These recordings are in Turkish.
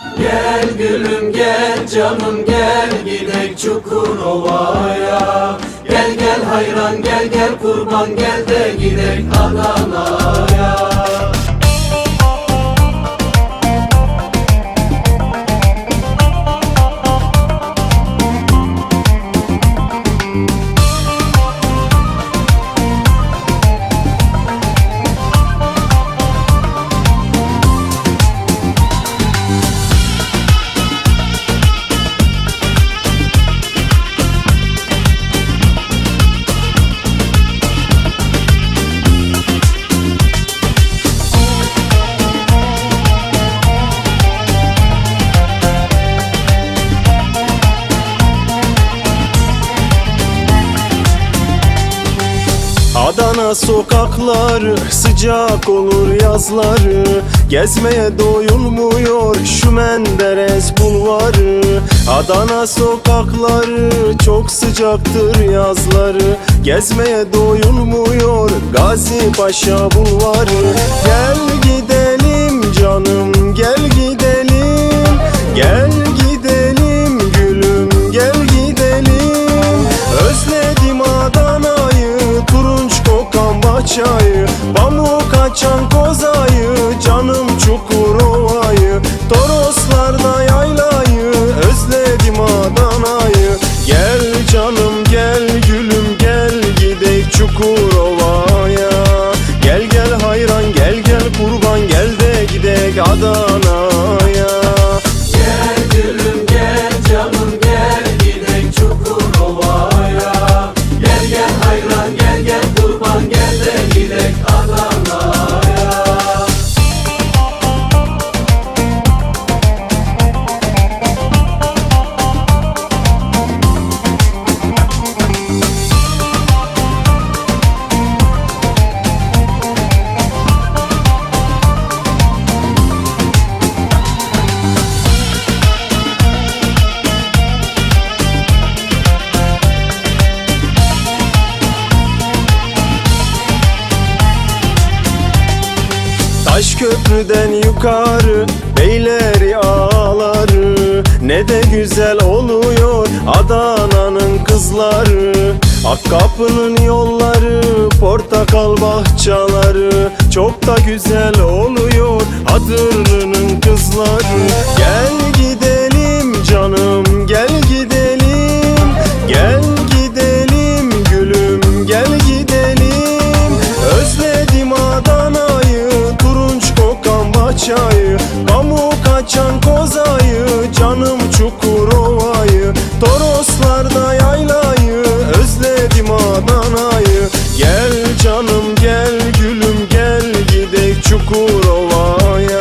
Gel gülüm gel canım gel gidek Çukurova'ya. Gel gel hayran gel gel kurban gel de gidek Adana'ya Adana sokakları sıcak olur yazları. Gezmeye doyulmuyor şu Menderes bulvarı. Adana sokakları çok sıcaktır yazları. Gezmeye doyulmuyor Gazi Paşa bulvarı. Gel gidelim açan kozayı Canım Çukurova'yı Toroslarda yaylayı Özledim Adana'yı. Gel canım gel gülüm gel Gidek Çukurova'ya Taş köprüden yukarı beyleri ağları. Ne de güzel oluyor Adana'nın kızları. Akkapı'nın yolları Portakal bahçaları Çok da güzel oluyor Hadırlı'nın kızları. Gel Canım Çukurova'yı Toroslarda yaylayı Özledim Adana'yı. Gel canım gel gülüm gel Gidek Çukurova'ya.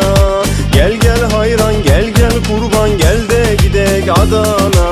Gel gel hayran gel gel kurban Gel de gidek Adana'ya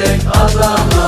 Gidek Adana